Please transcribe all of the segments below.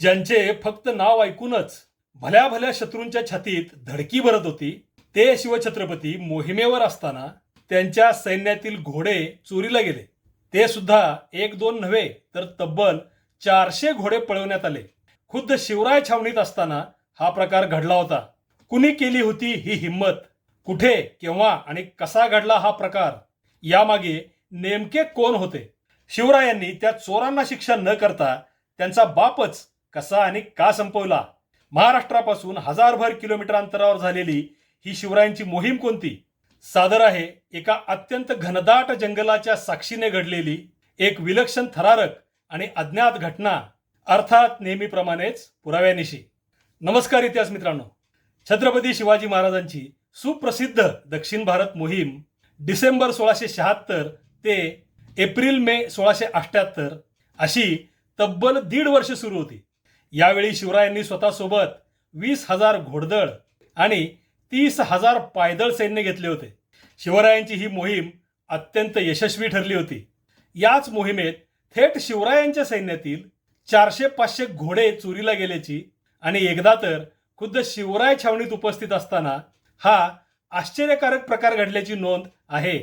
ज्यांचे फक्त नाव ऐकूनच भल्या भल्या शत्रूंच्या छातीत धडकी भरत होती ते शिवछत्रपती मोहिमेवर असताना त्यांच्या सैन्यातील घोडे चोरीला गेले. ते सुद्धा एक दोन नव्हे तर तब्बल चारशे घोडे पळवण्यात आले. खुद्द शिवराय छावणीत असताना हा प्रकार घडला होता. कुणी केली होती ही हिंमत? कुठे केव्हा आणि कसा घडला हा प्रकार? यामागे नेमके कोण होते? शिवरायांनी त्या चोरांना शिक्षा न करता त्यांचा बापच कसा आणि का संपवला? महाराष्ट्रापासून हजारभर किलोमीटर अंतरावर झालेली ही शिवरायांची मोहीम कोणती? सादर आहे एका अत्यंत घनदाट जंगलाच्या साक्षीने घडलेली एक विलक्षण थरारक आणि अज्ञात घटना अर्थात नेहमीप्रमाणेच पुराव्यानिशी. नमस्कार इतिहास मित्रांनो. छत्रपती शिवाजी महाराजांची सुप्रसिद्ध दक्षिण भारत मोहीम डिसेंबर सोळाशे शहात्तर ते एप्रिल मे सोळाशे अठ्ठ्याहत्तर अशी तब्बल दीड वर्ष सुरू होती. यावेळी शिवरायांनी स्वतःसोबत वीस हजार घोडदळ आणि तीस हजार पायदळ सैन्य घेतले होते. शिवरायांची ही मोहीम अत्यंत यशस्वी ठरली होती. याच मोहिमेत थेट शिवरायांच्या सैन्यातील चारशे पाचशे घोडे चोरीला गेल्याची आणि एकदा तर खुद्द शिवराय छावणीत उपस्थित असताना हा आश्चर्यकारक प्रकार घडल्याची नोंद आहे.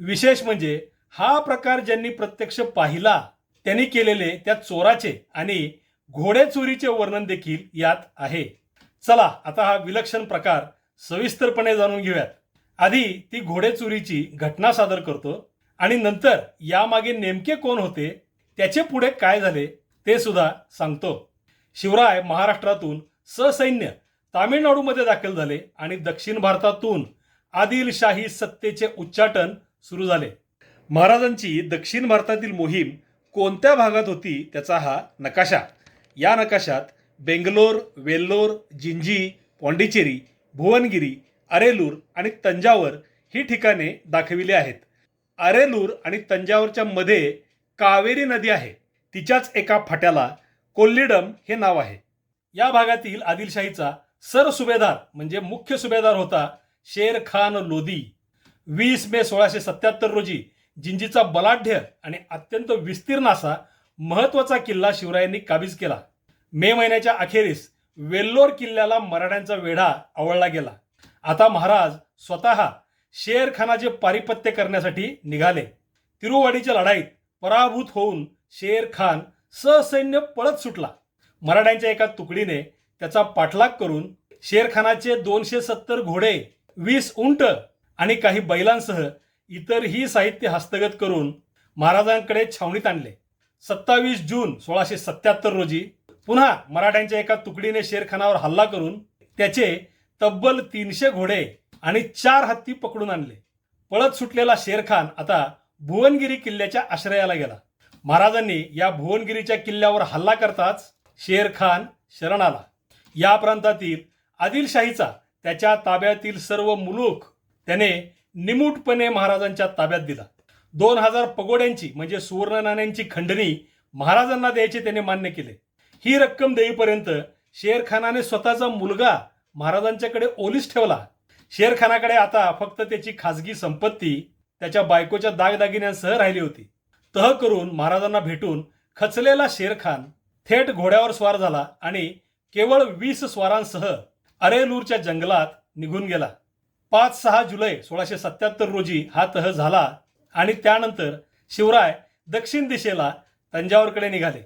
विशेष म्हणजे हा प्रकार ज्यांनी प्रत्यक्ष पाहिला त्यांनी केलेले त्या चोराचे आणि घोडेचोरीचे वर्णन देखील यात आहे. चला आता हा विलक्षण प्रकार सविस्तरपणे जाणून घेऊयात. आधी ती घोडेचोरीची घटना सादर करतो आणि नंतर यामागे नेमके कोण होते त्याचे पुढे काय झाले ते सुद्धा सांगतो. शिवराय महाराष्ट्रातून ससैन्य तामिळनाडूमध्ये दाखल झाले आणि दक्षिण भारतातून आदिलशाही सत्तेचे उच्चाटन सुरू झाले. महाराजांची दक्षिण भारतातील मोहीम कोणत्या भागात होती त्याचा हा नकाशा. या नकाशात बेंगलोर वेल्लोर जिंजी पॉंडिचेरी भुवनगिरी अरेलूर आणि तंजावर ही ठिकाणे दाखविली आहेत. अरेलूर आणि तंजावरच्या मध्ये कावेरी नदी आहे. तिच्याच एका फाट्याला कोल्लिडम हे नाव आहे. या भागातील आदिलशाहीचा सर सुभेदार म्हणजे मुख्य सुभेदार होता शेर खान लोदी वीस मे सोळाशे सत्याहत्तर रोजी जिंजीचा बलाढ्य आणि अत्यंत विस्तीर्ण असा महत्त्वाचा किल्ला शिवरायांनी काबीज केला. मे महिन्याच्या अखेरीस वेल्लोर किल्ल्याला मराठ्यांचा वेढा आवळला गेला. आता महाराज स्वतः शेरखानाचे पारिपत्य करण्यासाठी निघाले. तिरुवाडीच्या लढाईत पराभूत होऊन शेर खान ससैन्य पळत सुटला. मराठ्यांच्या एका तुकडीने त्याचा पाठलाग करून शेरखानाचे दोनशे सत्तर घोडे वीस उंट आणि काही बैलांसह इतरही साहित्य हस्तगत करून महाराजांकडे छावणीत आणले. सत्तावीस जून सोळाशे सत्याहत्तर रोजी पुन्हा मराठ्यांच्या एका तुकडीने शेरखानावर हल्ला करून त्याचे तब्बल तीनशे घोडे आणि चार हत्ती पकडून आणले. पळत सुटलेला शेरखान आता भुवनगिरी किल्ल्याच्या आश्रयाला गेला. महाराजांनी या भुवनगिरीच्या किल्ल्यावर हल्ला करताच शेरखान शरण आला. या प्रांतातील आदिलशाहीचा त्याच्या ताब्यातील सर्व मुलूक त्याने निमूटपणे महाराजांच्या ताब्यात दिला. दोन हजार पगोड्यांची म्हणजे सुवर्ण नाण्यांची खंडणी महाराजांना द्यायचे त्याने मान्य केले. ही रक्कम देईपर्यंत शेरखानाने स्वतःचा मुलगा महाराजांच्याकडे ओलीस ठेवला. शेरखानाकडे आता फक्त त्याची खासगी संपत्ती त्याच्या बायकोच्या दागदागिन्यांसह राहिली होती. तह करून महाराजांना भेटून खचलेला शेरखान थेट घोड्यावर स्वार झाला आणि केवळ वीस स्वारांसह अरेलूरच्या जंगलात निघून गेला. पाच सहा जुलै सोळाशे सत्याहत्तर रोजी हा तह झाला आणि त्यानंतर शिवराय दक्षिण दिशेला तंजावरकडे निघाले.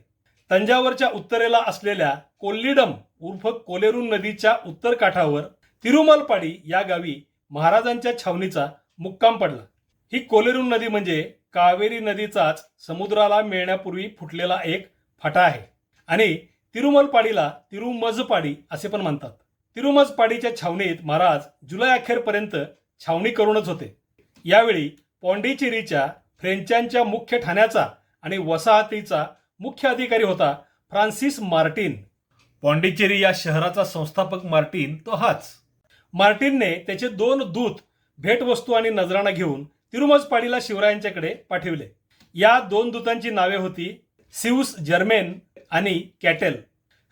तंजावरच्या उत्तरेला असलेल्या कोल्लिडम उर्फ कोलेरून नदीच्या उत्तर काठावर तिरुमलपाडी या गावी महाराजांच्या छावणीचा मुक्काम पडला. ही कोलेरून नदी म्हणजे कावेरी नदीचाच समुद्राला मिळण्यापूर्वी फुटलेला एक फाटा आहे आणि तिरुमलपाडीला तिरुमजपाडी असे पण म्हणतात. तिरुमजपाडीच्या छावणीत महाराज जुलै अखेरपर्यंत छावणी करूनच होते. यावेळी पॉंडिचेरीच्या फ्रेंचांच्या मुख्य ठाण्याचा आणि वसाहतीचा मुख्य अधिकारी होता फ्रान्सिस मार्टिन. पॉंडिचेरी या शहराचा संस्थापक मार्टिन तो हाच. मार्टिनने त्याचे दोन दूत भेटवस्तू आणि नजराणा घेऊन तिरुमजपाडीला शिवरायांच्याकडे पाठविले. या दोन दूतांची नावे होती सिउस जर्मेन आणि कॅटेल.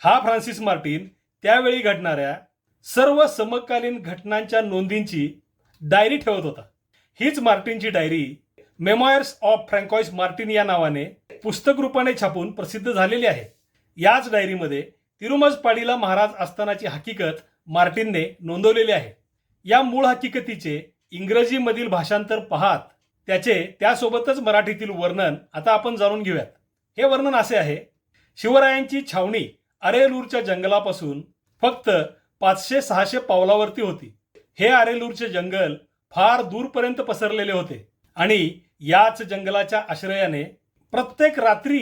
हा फ्रान्सिस मार्टिन त्यावेळी घडणाऱ्या सर्व समकालीन घटनांच्या नोंदींची डायरी ठेवत होता. हीच मार्टिनची diary memoirs of Francois Martin या नावाने पुस्तक रूपाने छापून प्रसिद्ध झालेले आहे. याच डायरीमध्ये तिरुमजपाडीला महाराज असतानाची हकीकत मार्टिनने नोंदवलेली आहे. या मूळ हकीकतीचे इंग्रजीमधील भाषांतर पाहात त्याचे त्यासोबतच मराठीतील वर्णन आता आपण जाणून घेऊयात. हे वर्णन असे आहे शिवरायांची छावणी अरेलूरच्या जंगलापासून फक्त पाचशे सहाशे पावलावरती होती. हे अरेलूरचे जंगल फार दूरपर्यंत पसरलेले होते आणि याच जंगलाच्या आश्रयाने प्रत्येक रात्री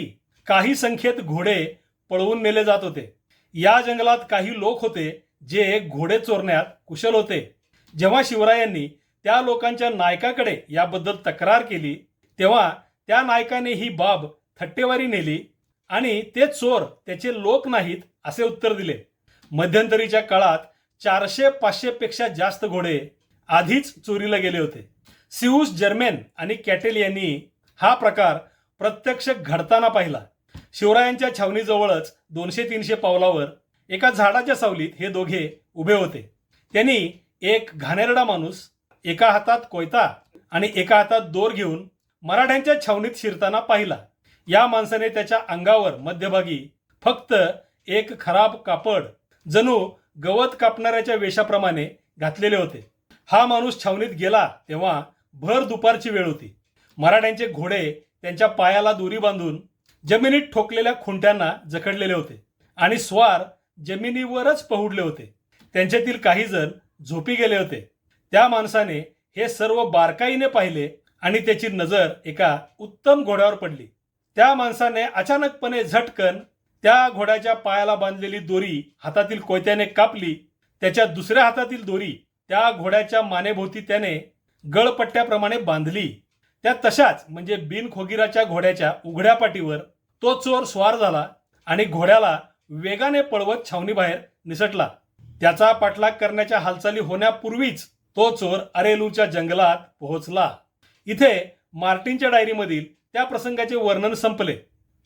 काही संख्येत घोडे पळवून नेले जात होते. या जंगलात काही लोक होते जे घोडे चोरण्यात कुशल होते. जेव्हा शिवरायांनी त्या लोकांच्या नायकाकडे याबद्दल तक्रार केली तेव्हा त्या नायकाने ही बाब थट्टेवारी नेली आणि ते चोर त्याचे लोक नाहीत असे उत्तर दिले. मध्यंतरीच्या काळात चारशे पाचशे पेक्षा जास्त घोडे आधीच चोरीला गेले होते. सिऊस जर्मेन आणि कॅटेल यांनी हा प्रकार प्रत्यक्ष घडताना पाहिला. शिवरायांच्या छावणीजवळच दोनशे तीनशे पावलावर एका झाडाच्या सावलीत हे दोघे उभे होते. त्यांनी एक घाणेरडा माणूस एका हातात कोयता आणि एका हातात दोर घेऊन मराठ्यांच्या छावणीत शिरताना पाहिला. या माणसाने त्याच्या अंगावर मध्यभागी फक्त एक खराब कापड जणू गवत कापणाऱ्याच्या वेशाप्रमाणे घातलेले होते. हा माणूस छावणीत गेला तेव्हा भर दुपारची वेळ होती. मराठ्यांचे घोडे त्यांच्या पायाला दोरी बांधून जमिनीत ठोकलेल्या खुंट्यांना जखडलेले होते आणि स्वार जमिनीवरच पहुडले होते. त्यांच्यातील काही जण झोपी गेले होते. त्या माणसाने हे सर्व बारकाईने पाहिले आणि त्याची नजर एका उत्तम घोड्यावर पडली. त्या माणसाने अचानकपणे झटकन त्या घोड्याच्या पायाला बांधलेली दोरी हातातील कोयत्याने कापली. त्याच्या दुसऱ्या हातातील दोरी त्या घोड्याच्या मानेभोवती त्याने गळपट्ट्याप्रमाणे बांधली. त्या तशाच म्हणजे बिनखोगिराच्या घोड्याच्या उघड्या पाठीवर तो चोर स्वार झाला आणि घोड्याला वेगाने पळवत छावणीबाहेर निसटला. त्याचा पाठलाग करण्याच्या हालचाली होण्यापूर्वीच तो चोर अरेलूच्या जंगलात पोहोचला. इथे मार्टिनच्या डायरीमधील त्या प्रसंगाचे वर्णन संपले.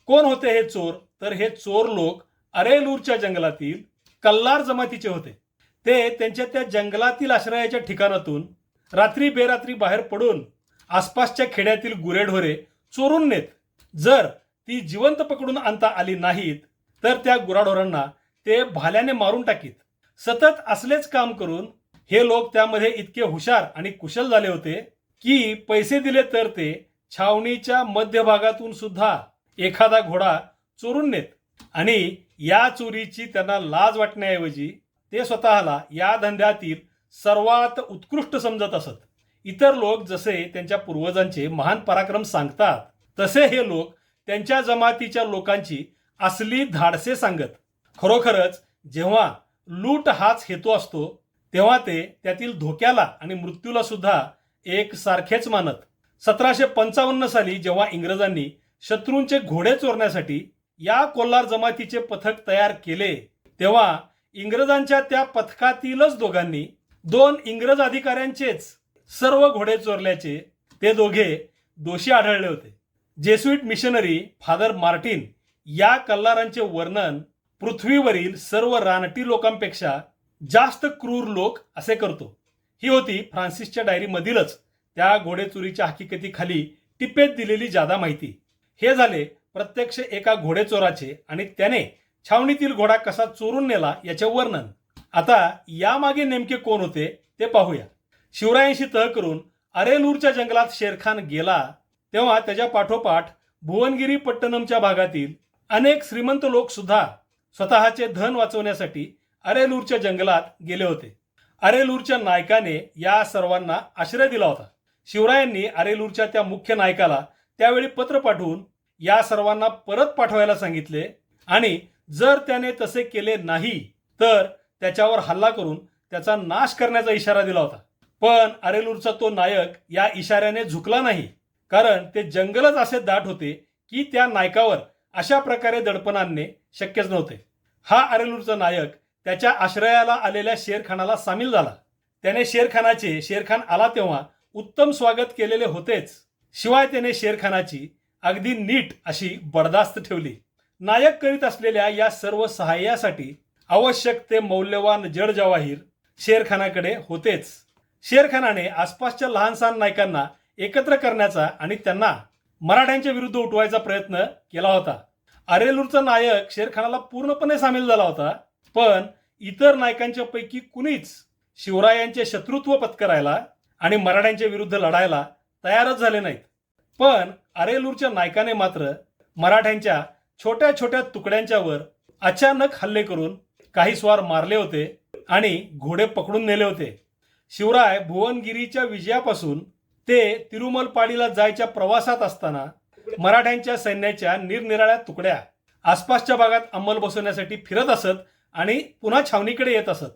कोण होते हे चोर? तर हे चोर लोक अरेलूरच्या जंगलातील कल्लार जमातीचे होते. ते त्यांच्या त्या जंगलातील आश्रयाच्या ठिकाणातून रात्री बेरात्री बाहेर पडून आसपासच्या खेड्यातील गुरेढोरे चोरून नेत. जर ती जिवंत पकडून आणता आली नाहीत तर त्या गुराढोरांना ते भाल्याने मारून टाकीत. सतत असलेच काम करून हे लोक त्यामध्ये इतके हुशार आणि कुशल झाले होते की पैसे दिले तर ते छावणीच्या मध्यभागातून सुद्धा एखादा घोडा चोरून नेत. आणि या चोरीची त्यांना लाज वाटण्याऐवजी ते स्वतःला या धंद्यातील सर्वात उत्कृष्ट समजत असत. इतर लोक जसे त्यांच्या पूर्वजांचे महान पराक्रम सांगतात तसे हे लोक त्यांच्या जमातीच्या लोकांची असली धाडसे सांगत. खरोखरच जेव्हा लूट हाच हेतू असतो तेव्हा ते त्यातील धोक्याला आणि मृत्यूला सुद्धा एक सारखेच मानत. सतराशे पंचावन्न साली जेव्हा इंग्रजांनी शत्रूंचे घोडे चोरण्यासाठी या कोल्हार जमातीचे पथक तयार केले तेव्हा इंग्रजांच्या त्या पथकातीलच दोघांनी दोन इंग्रज अधिकाऱ्यांचेच सर्व घोडे चोरल्याचे ते दोघे दोषी आढळले होते. जेसुईट मिशनरी फादर मार्टिन या कल्लारांचे वर्णन पृथ्वीवरील सर्व रानटी लोकांपेक्षा जास्त क्रूर लोक असे करतो. ही होती फ्रान्सिसच्या डायरीमधीलच त्या घोडेचोरीच्या हकीकतीखाली टिपेत दिलेली जादा माहिती. हे झाले प्रत्यक्ष एका घोडेचोराचे आणि त्याने छावणीतील घोडा कसा चोरून नेला याचे वर्णन. आता यामागे नेमके कोण होते ते पाहूया. शिवरायांशी तह करून अरेलूरच्या जंगलात शेरखान गेला तेव्हा त्याच्या पाठोपाठ भुवनगिरी पट्टणमच्या भागातील अनेक श्रीमंत लोक सुद्धा स्वतःचे धन वाचवण्यासाठी अरेलूरच्या जंगलात गेले होते. अरेलूरच्या नायकाने या सर्वांना आश्रय दिला होता. शिवरायांनी अरेलूरच्या त्या मुख्य नायकाला त्यावेळी पत्र पाठवून या सर्वांना परत पाठवायला सांगितले आणि जर त्याने तसे केले नाही तर त्याच्यावर हल्ला करून त्याचा नाश करण्याचा इशारा दिला होता. पण अरेलूरचा तो नायक या इशाऱ्याने झुकला नाही. कारण ते जंगलच असे दाट होते की त्या नायकावर अशा प्रकारे दडपण आणणे शक्यच नव्हते. हा अरेलूरचा नायक त्याच्या आश्रयाला आलेल्या शेरखानाला सामील झाला. त्याने शेरखानाचे शेरखान आला तेव्हा उत्तम स्वागत केलेले होतेच. शिवाय त्याने शेरखानाची अगदी नीट अशी बडदास्त ठेवली. नायक करीत असलेल्या या सर्व सहाय्यासाठी आवश्यक ते मौल्यवान जड जवाहीर शेरखानाकडे होतेच. शेरखानाने आसपासच्या लहान सहान नायकांना एकत्र करण्याचा आणि त्यांना मराठ्यांच्या विरुद्ध उठवायचा प्रयत्न केला होता. अरेलूरचा नायक शेरखानाला पूर्णपणे सामील झाला होता पण इतर नायकांच्या पैकी कुणीच शिवरायांचे शत्रुत्व पत्करायला आणि मराठ्यांच्या विरुद्ध लढायला तयारच झाले नाहीत. पण अरेलूरच्या नायकाने मात्र मराठ्यांच्या छोट्या छोट्या तुकड्यांच्यावर अचानक हल्ले करून काही स्वार मारले होते आणि घोडे पकडून नेले होते. शिवराय भुवनगिरीच्या विजयापासून ते तिरुमलपाडीला जायच्या प्रवासात असताना मराठ्यांच्या सैन्याच्या निरनिराळ्या तुकड्या आसपासच्या भागात अंमल बसवण्यासाठी फिरत असत आणि पुन्हा छावणीकडे येत असत.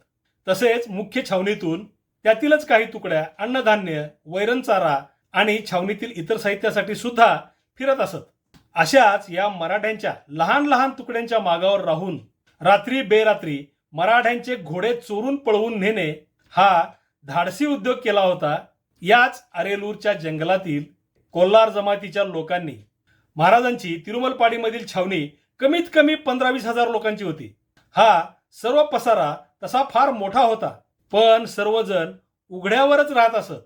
तसेच मुख्य छावणीतून त्यातीलच काही तुकड्या अन्नधान्य वैरण चारा आणि छावणीतील इतर साहित्यासाठी सुद्धा फिरत असत. अशाच या मराठ्यांच्या लहान लहान तुकड्यांच्या मागावर राहून रात्री बेरात्री मराठ्यांचे घोडे चोरून पळवून नेणे हा धाडसी उद्योग केला होता. याच अरेलूरच्या जंगलातील कोल्हार जमातीच्या लोकांनी. महाराजांची तिरुमलपाडीमधील छावणी कमीत कमी पंधरा वीस हजार लोकांची होती. हा सर्व पसारा तसा फार मोठा होता. पण सर्वजण उघड्यावरच राहत असत.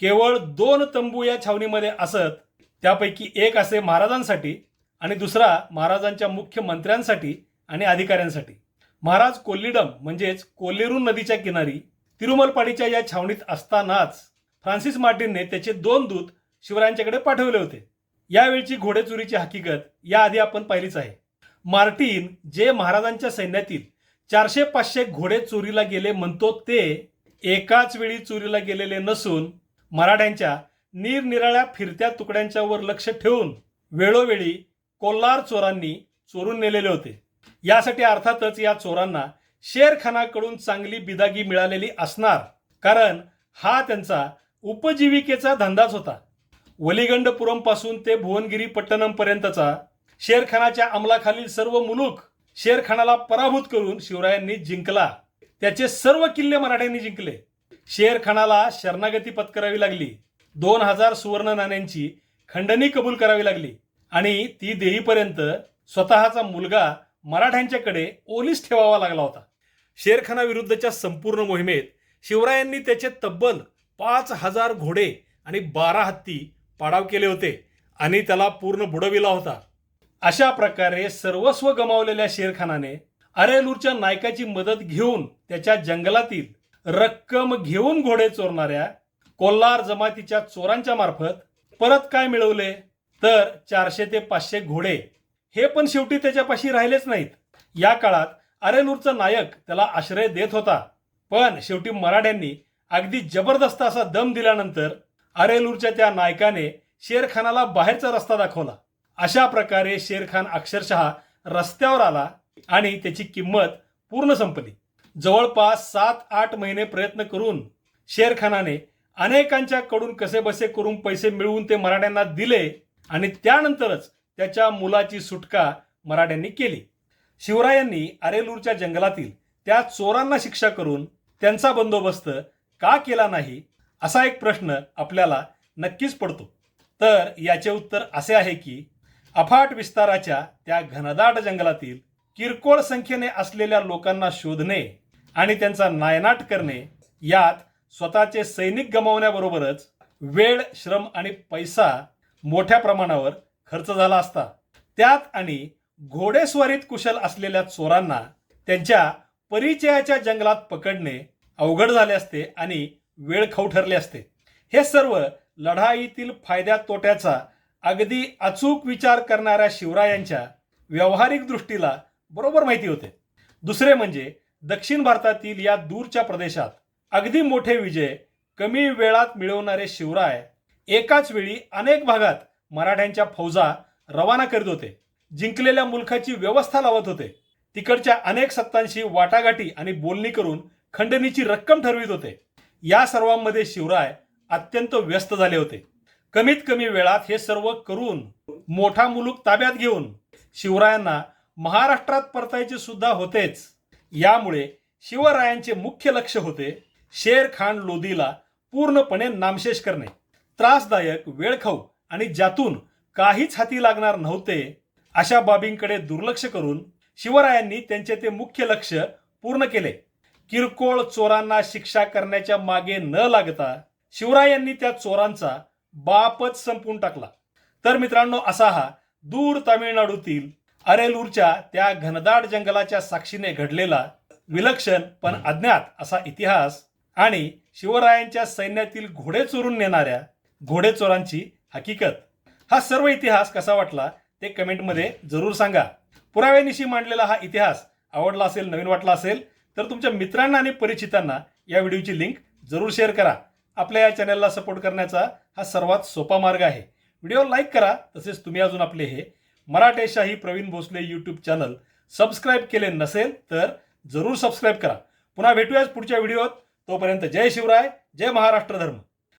केवळ दोन तंबू या छावणीमध्ये असत त्यापैकी एक असे महाराजांसाठी आणि दुसरा महाराजांच्या मुख्य मंत्र्यांसाठी आणि अधिकाऱ्यांसाठी. महाराज कोल्लीडम म्हणजेच कोल्लेरू नदीच्या किनारी तिरुमलपाडीच्या या छावणीत असतानाच फ्रान्सिस मार्टिनने त्याचे दोन दूत शिवरायांच्याकडे पाठवले होते. यावेळची घोडेचोरीची हकीकत याआधी आपण पाहिलीच आहे. मार्टिन जे महाराजांच्या सैन्यातील चारशे पाचशे घोडे चोरीला गेले म्हणतो ते एकाच वेळी चोरीला गेलेले नसून मराठ्यांच्या निरनिराळ्या फिरत्या तुकड्यांच्यावर लक्ष ठेवून वेळोवेळी कोल्हार चोरांनी चोरून नेलेले होते. यासाठी अर्थातच या चोरांना शेरखानाकडून चांगली बिदागी मिळालेली असणार कारण हा त्यांचा उपजीविकेचा धंदाच होता. वलिगंडपुरमपासून ते भुवनगिरी पट्टणमपर्यंतचा शेरखानाच्या अंमलाखालील सर्व मुलूक शेरखानाला पराभूत करून शिवरायांनी जिंकला. त्याचे सर्व किल्ले मराठ्यांनी जिंकले. शेरखानाला शरणागती पत्करावी लागली. दोन हजार सुवर्ण नाण्यांची खंडणी कबूल करावी लागली. आणि ती देईपर्यंत स्वतःचा मुलगा मराठ्यांच्याकडे ओलीस ठेवावा लागला होता. शेरखानाविरुद्धच्या संपूर्ण मोहिमेत शिवरायांनी त्याचे तब्बल पाच हजार घोडे आणि बारा हत्ती पाडाव केले होते आणि त्याला पूर्ण बुडविला होता. अशा प्रकारे सर्वस्व गमावलेल्या शेरखानाने अरेलूरच्या नायकाची मदत घेऊन त्याच्या जंगलातील रक्कम घेऊन घोडे चोरणाऱ्या कोल्हार जमातीच्या चोरांच्या मार्फत परत काय मिळवले? तर चारशे ते पाचशे घोडे हे पण शेवटी त्याच्यापाशी राहिलेच नाहीत. या काळात अरेलूरचा नायक त्याला आश्रय देत होता. पण शेवटी मराठ्यांनी अगदी जबरदस्त असा दम दिल्यानंतर अरेलूरच्या त्या नायकाने शेरखानाला बाहेरचा रस्ता दाखवला. अशा प्रकारे शेरखान अक्षरशः रस्त्यावर आला आणि त्याची किंमत पूर्ण संपली. जवळपास सात आठ महिने प्रयत्न करून शेरखानाने अनेकांच्या कडून कसे बसे करून पैसे मिळवून ते मराठ्यांना दिले आणि त्यानंतरच त्याच्या मुलाची सुटका मराठ्यांनी केली. शिवरायांनी अरेलूरच्या जंगलातील त्या चोरांना शिक्षा करून त्यांचा बंदोबस्त का केला नाही असा एक प्रश्न आपल्याला नक्कीच पडतो. तर याचे उत्तर असे आहे की अफाट विस्ताराच्या त्या घनदाट जंगलातील किरकोळ संख्येने असलेल्या लोकांना शोधणे आणि त्यांचा नायनाट करणे यात स्वतःचे सैनिक गमावण्याबरोबरच वेळ श्रम आणि पैसा मोठ्या प्रमाणावर खर्च झाला असता. त्यात आणि घोडेस्वारीत कुशल असलेल्या चोरांना त्यांच्या परिचयाच्या जंगलात पकडणे अवघड झाले असते आणि वेळ खाऊ ठरले असते. हे सर्व लढाईतील फायद्या तोट्याचा अगदी अचूक विचार करणाऱ्या शिवरायांच्या व्यावहारिक दृष्टीला बरोबर माहिती होते. दुसरे म्हणजे दक्षिण भारतातील या दूरच्या प्रदेशात अगदी मोठे विजय कमी वेळात मिळवणारे शिवराय एकाच वेळी अनेक भागात मराठ्यांच्या फौजा रवाना करीत होते. जिंकलेल्या मुलखाची व्यवस्था लावत होते. तिकडच्या अनेक सत्तांशी वाटाघाटी आणि बोलणी करून खंडणीची रक्कम ठरवित होते. या सर्वांमध्ये शिवराय अत्यंत व्यस्त झाले होते. कमीत कमी वेळात हे सर्व करून मोठा मुलूक ताब्यात घेऊन शिवरायांना महाराष्ट्रात परतायचे सुद्धा होतेच. यामुळे शिवरायांचे मुख्य लक्ष होते शेर खान लोदीला पूर्णपणे नामशेष करणे. त्रासदायक वेळखाऊ आणि ज्यातून काहीच हाती लागणार नव्हते अशा बाबींकडे दुर्लक्ष करून शिवरायांनी त्यांचे ते मुख्य लक्ष पूर्ण केले. किरकोळ चोरांना शिक्षा करण्याच्या मागे न लागता शिवरायांनी त्या चोरांचा बापच संपवून टाकला. तर मित्रांनो असा हा दूर तामिळनाडूतील अरेलूरच्या त्या घनदाट जंगलाच्या साक्षीने घडलेला विलक्षण पण अज्ञात असा इतिहास आणि शिवरायांच्या सैन्यातील घोडे चोरून नेणाऱ्या घोडेचोरांची हकीकत. हा सर्व इतिहास कसा वाटला ते कमेंटमध्ये जरूर सांगा. पुराव्यानिशी मांडलेला हा इतिहास आवडला असेल नवीन वाटला असेल तर तुमच्या मित्रांना आणि परिचितांना या व्हिडिओची लिंक जरूर शेअर करा. आपल्या या चॅनलला सपोर्ट करण्याचा हा सर्वात सोपा मार्ग आहे. व्हिडिओ लाईक करा तसेच तुम्ही अजून आपले हे Maratheshahi Pravin Bhosale YouTube channel subscribe केले नसेल तर जरूर सबस्क्राईब करा. पुन्हा भेटूयाच पुढच्या व्हिडिओत. तोपर्यंत जय शिवराय जय महाराष्ट्र धर्म.